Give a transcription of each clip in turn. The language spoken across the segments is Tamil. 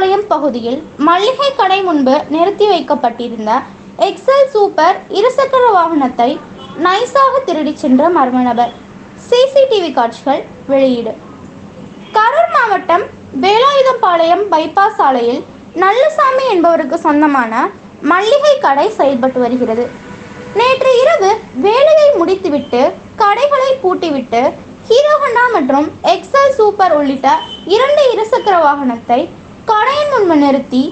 பாளையம் பகுதியில் மளிகை கடை முன்பு நிறுத்தி வைக்கப்பட்டிருந்த எக்ஸல் சூப்பர் இருசக்கர வாகனத்தை நைஸாக திருடிச் சென்ற மர்ம நபர். சிசிடிவி காட்சிகள் வெளியீடு. கரூர் மாவட்டம் வேலாயுதம்பாளையம் பைபாஸ் சாலையில் நல்லசாமி என்பவருக்கு சொந்தமான மல்லிகை கடை செயல்பட்டு வருகிறது. நேற்று இரவு வேலையை முடித்துவிட்டு கடைகளை பூட்டிவிட்டு ஹீரோ ஹோண்டா மற்றும் எக்ஸல் சூப்பர் உள்ளிட்ட இரண்டு இருசக்கர வாகனத்தை கடையின் முன்பு நிறுத்தி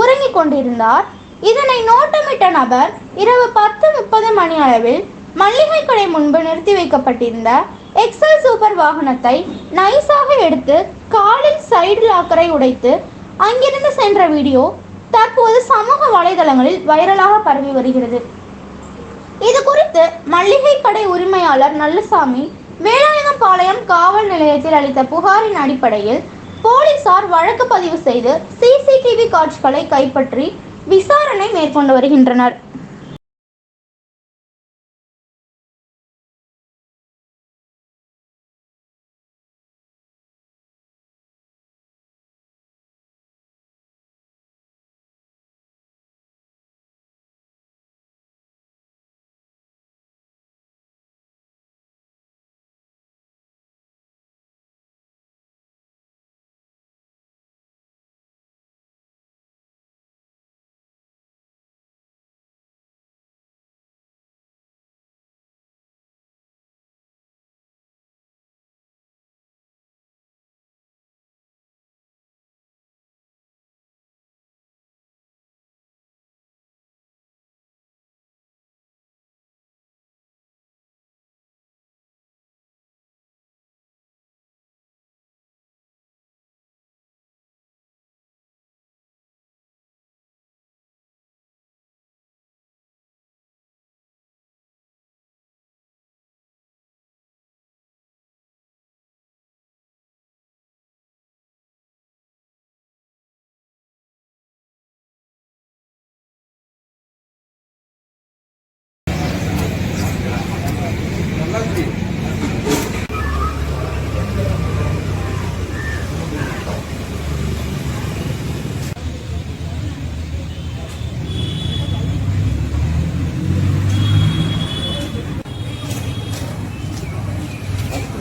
உறங்கிக் கொண்டிருந்தார். இதனை நோட்டமிட்ட நபர் இரவு பத்து முப்பது மணி அளவில் மல்லிகை கடை முன்பு நிறுத்தி வைக்கப்பட்டிருந்த எக்ஸல் சூப்பர் வாகனத்தை நைஸாக எடுத்து காலில் சைடு லாக்கரை உடைத்து அங்கிருந்து சென்ற வீடியோ தற்போது சமூக வலைதளங்களில் வைரலாக பரவி வருகிறது. இது குறித்து மல்லிகை கடை உரிமையாளர் நல்லசாமி வேலாயுதம்பாளையம் காவல் நிலையத்தில் அளித்த புகாரின் அடிப்படையில் போலீசார் வழக்கு பதிவு செய்து சிசிடிவி காட்சிகளை கைப்பற்றி விசாரணை மேற்கொண்டு வருகின்றனர்.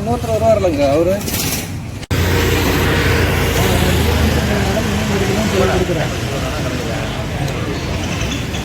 நூற்றி ரூபா வருவார்லங்க அவரு கொடுக்குறேன்